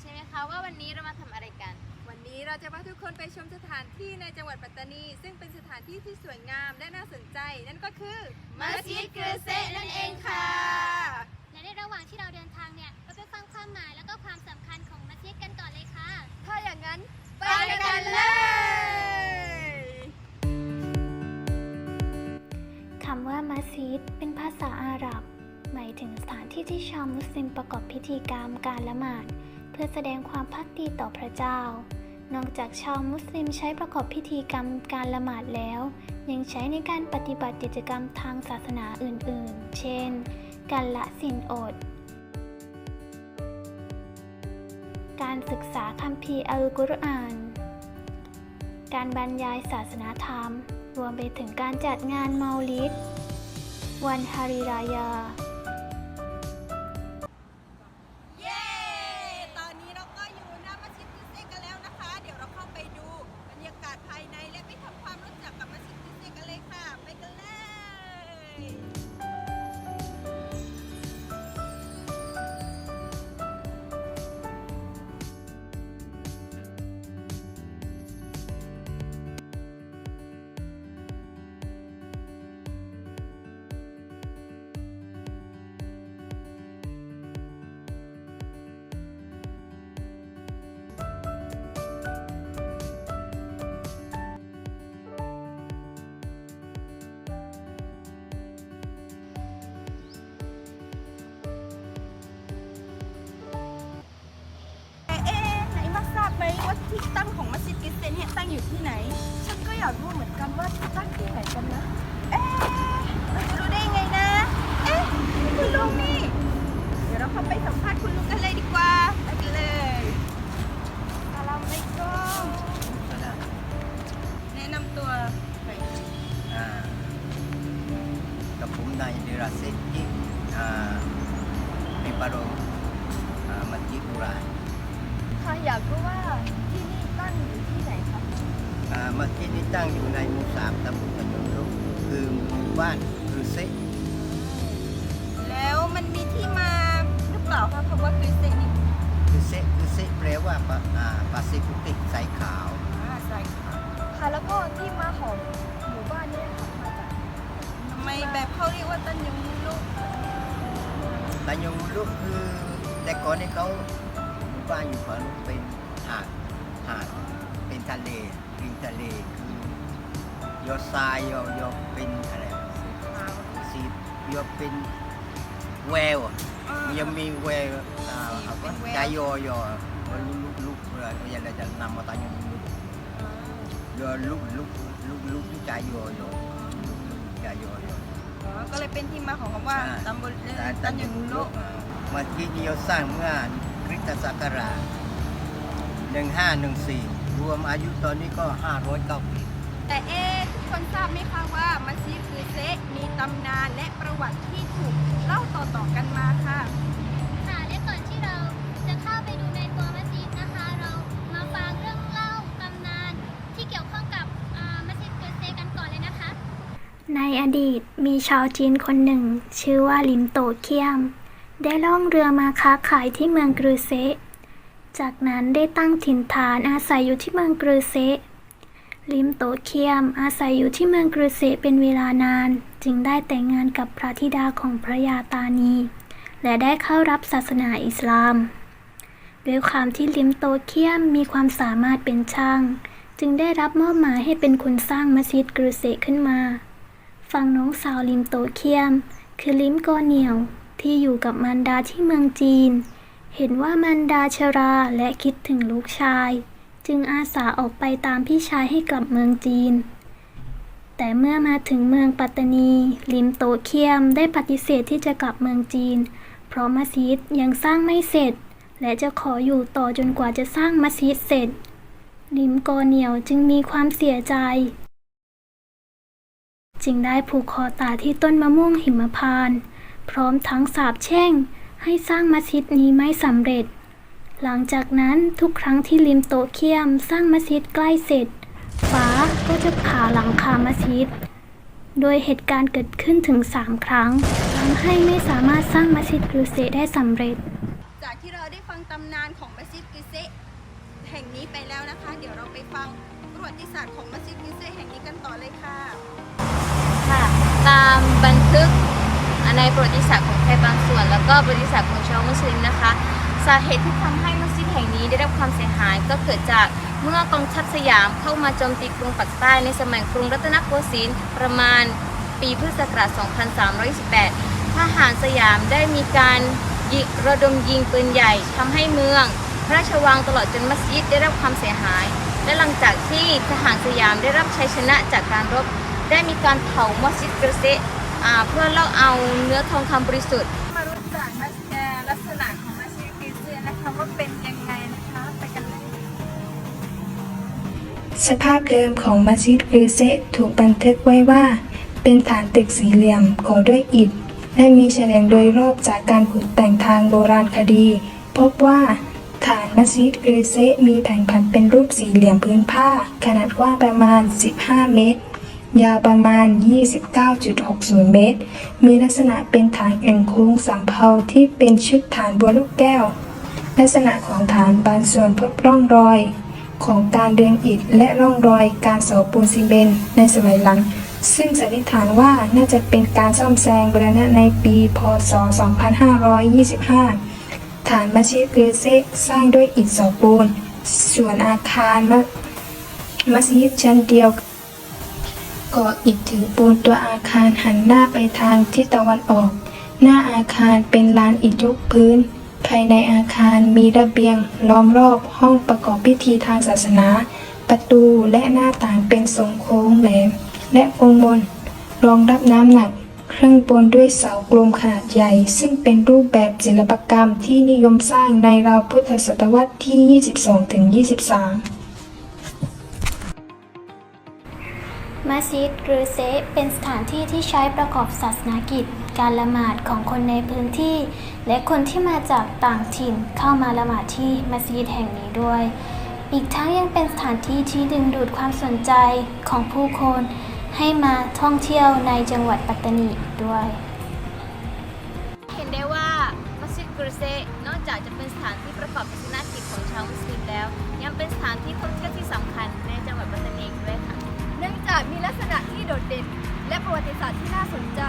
ใช่ไหมคะว่าวันนี้เรามาทำอะไรกัน วันนี้เราจะพาทุกคนไปชมสถานที่ในจังหวัดปัตตานี ซึ่งเป็นสถานที่ที่สวยงามและน่าสนใจ นั่นก็คือมัสยิดกรือเซะนั่นเองค่ะ และในระหว่างที่เราเดินทางเนี่ยเราไปฟังความหมายแล้วก็ความสำคัญของมัสยิดกันก่อนเลยค่ะ ถ้าอย่างนั้นไปกันเลยคำว่ามัสยิดเป็นภาษาอาหรับหมายถึงสถานที่ที่ชาวมุสลิมประกอบพิธีกรรมการละหมาด เพื่อแสดงความพักดีต่อพระเจ้า นอกจากชาวมุสลิมใช้ประกอบพิธีกรรมการละหมาดแล้ว ยังใช้ในการปฏิบัติกิจกรรมทางศาสนาอื่นๆ เช่น การละสินอด การศึกษาคัมภีร์อัลกุรอาน การบรรยายศาสนาธรรม รวมไปถึงการจัดงานเมาลิดวันฮาริรายา เที่ตั้งของมัสยิดกิสเซนเนี่ยตั้งอยู่ที่ไหน ฉันก็อยากรู้เหมือนกันว่าตั้งที่ไหนกันนะ เอ๊ะเราจะรู้ได้ยังไงนะ เอ๊ะคุณลุงนี่ เดี๋ยวเราเข้าไปสัมภาษณ์คุณลุงกันเลยดีกว่าไปกันเลยสลามอะลัยกุมแนะนำตัวหน่อยอ่ากับผมนายเดราเซกที่อ่าปิปาโรอ่ามัสยิดโบราณค่ะอยากรู้ว่าที่นี่ ตั้งอยู่ที่ไหนคะอ่ามัสยิดนี้ตั้งอยู่ในหมู่สามตำบลกันยงรุกคือหมู่บ้านคือเซกแล้วมันมีที่มาหรือเปล่าคะคำว่ากิสเซนนี่คือเซกคือเซกแปลว่าปะอ่าปาซิฟิติกสายขาว อ่าใช่ค่ะค่ะแล้วก็ที่มาของหมู่บ้านเนี่ยค่ะมาจากทำไมแบบเขาเรียกว่าตันยงลูกตันยงรุกคือแต่ก่อนนี้เขาหมู่บ้านอยู่ฝั่งนู้นเป็นหาด หาดเป็นทะเลริมทะเลคือยอดทรายยอดยอดเป็นอะไรสียอเป็นแววอะมันยังมีแววอ่าเอาก็ใจโยโย่ลุกลุกเออยังจะนำมาตายลุกยอลุกลุกลุกลุกใจโยโย่ใจโยโย่อ๋อก็เลยเป็นที่มาของคำว่าอ่าตำบลเอ่อแต่ตันยงลูกมาที่นิยสร้างเมื่อคริสตศักราช 1514 รวมอายุตอนนี้ก็ 509 ปี แต่เอ๊ะทุกคนทราบไหมคะว่ามัสยิดคือเซะมีตำนานและประวัติที่ถูกเล่าต่อๆกันมาค่ะ ค่ะและก่อนที่เราจะเข้าไปดูในตัวมัสยิดนะคะ เรามาฟังเรื่องเล่าตำนานที่เกี่ยวข้องกับอ่ามัสยิดเกิดเซกันก่อนเลยนะคะ ในอดีตมีชาวจีนคนหนึ่ง ชื่อว่าลิมโตเคียม ได้ล่องเรือมาค้าขายที่เมืองกรือเซะ จากนั้นได้ตั้งถิ่นฐานอาศัยอยู่ที่เมืองกรือเซลิมโตเคียม อาศัยอยู่ที่เมืองกรือเซเป็นเวลานาน จึงได้แต่งงานกับพระธิดาของพระยาตานี และได้เข้ารับศาสนาอิสลาม ด้วยความที่ลิมโตเคียมมีความสามารถเป็นช่าง จึงได้รับมอบหมายให้เป็นคนสร้างมัสยิดกรือเซขึ้นมาฝั่งน้องสาวลิมโตเคียม คือลิมกอเหนียวที่อยู่กับมารดาที่เมืองจีน เห็นว่ามารดาชราและคิดถึงลูกชาย จึงอาสาออกไปตามพี่ชายให้กลับเมืองจีน แต่เมื่อมาถึงเมืองปัตตานี ลิมโตเคียมได้ปฏิเสธที่จะกลับเมืองจีน เพราะมัสยิดยังสร้างไม่เสร็จ และจะขออยู่ต่อจนกว่าจะสร้างมัสยิดเสร็จ ลิมกอเหนียวจึงมีความเสียใจ จึงได้ผูกคอตายที่ต้นมะม่วงหิมพานต์พร้อมทั้งสาบแช่ง ให้สร้างมัสยิดนี้ไม่สำเร็จ หลังจากนั้นทุกครั้งที่ลิมโตเคียมสร้างมัสยิดใกล้เสร็จฟ้าก็จะผ่าหลังคามัสยิด โดยเหตุการณ์เกิดขึ้นถึง 3 ครั้งทำให้ไม่สามารถสร้างมัสยิดกรูเซได้สำเร็จ จากที่เราได้ฟังตำนานของมัสยิดกิแห่งนี้ไปแล้วนะคะ เดี๋ยวเราไปฟังประวัติศาสตร์ของมัสยิดกิเซแห่งนี้กันต่อเลยค่ะ ค่ะ ตามบันทึก ในประวัติศาสตร์ของไทยบางส่วน แล้วก็ประวัติศาสตร์ของชาวมุสลิมนะคะ สาเหตุที่ทำให้มัสยิดแห่งนี้ได้รับความเสียหายก็เกิดจากเมื่อกองทัพสยามเข้ามาโจมตีกรุงปักใต้ในสมัยกรุงรัตนโกสินทร์ประมาณปีพุทธศักราช 2328 ทหารสยามได้มีการยิระดมยิงปืนใหญ่ทำให้เมือง พระราชวังตลอดจนมัสยิดได้รับความเสียหาย และหลังจากที่ทหารสยามได้รับชัยชนะจากการรบ ได้มีการเผามัสยิดกระเซะ อ่าเพื่อเล่าเอาเนื้อทองคำบริสุทธิ์ มารู้จักมัสเอ่อลักษณะของมัสยิดกิเซนะคะว่าเป็นยังไงนะคะไปกันเลยสภาพเดิมของมัสยิดกรือเซะถูกบันทึกไว้ว่า เป็นฐานตึกสี่เหลี่ยมก่อด้วยอิฐ และมีแฉลงโดยรอบจากการขุดแต่งทางโบราณคดี พบว่าฐานมัสยิดกรือเซะมีแผงผันเป็นรูปสี่เหลี่ยมพื้นผ้า ขนาดกว้างประมาณ 15 เมตร ยาวประมาณ 29.60 เมตร มีลักษณะเป็นฐานเอ็นโค้งสามเพาที่เป็นชุดฐานบัวลูกแก้ว ลักษณะของฐานบางส่วนพบร่องรอย ของการเดินอิฐและร่องรอยการเสาปูนซีเมนต์ในสมัยหลัง ซึ่งสันนิษฐานว่าน่าจะเป็นการซ่อมแซมบูรณะในปี พศ 2525 ฐานมัสยิดกรือเซกสร้างด้วยอิฐเสาปูน ส่วนอาคารมัสมัสยิดชั้นเดียว ก่ออิฐถือปูนตัวอาคารหันหน้าไปทางทิศตะวันออก หน้าอาคารเป็นลานอิฐยกพื้น ภายในอาคารมีระเบียง ล้อมรอบห้องประกอบพิธีทางศาสนา ประตูและหน้าต่างเป็นทรงโค้งแหลม และองค์บนรองรับน้ำหนัก เครื่องบนด้วยเสากลมขนาดใหญ่ ซึ่งเป็นรูปแบบศิลปกรรมที่นิยมสร้างในราวพุทธศตวรรษที่ 22-23 มัสยิดหรือเซเป็นสถานที่ที่ใช้ประกอบศาสนากิจ การละหมาดของคนในพื้นที่ และคนที่มาจากต่างถิ่นเข้ามาละหมาดที่มัสยิดแห่งนี้ด้วย อีกทั้งยังเป็นสถานที่ที่ดึงดูดความสนใจของผู้คนให้มาท่องเที่ยวในจังหวัดปัตตานีด้วย เห็นได้ว่ามัสยิดกรุเซนอกจากจะเป็นสถานที่ประกอบศาสนากิจของชาวมุสลิมแล้ว ยังเป็นสถานที่ท่องเที่ยวที่สำคัญ มีลักษณะที่โดดเด่นและประวัติศาสตร์ที่น่าสนใจ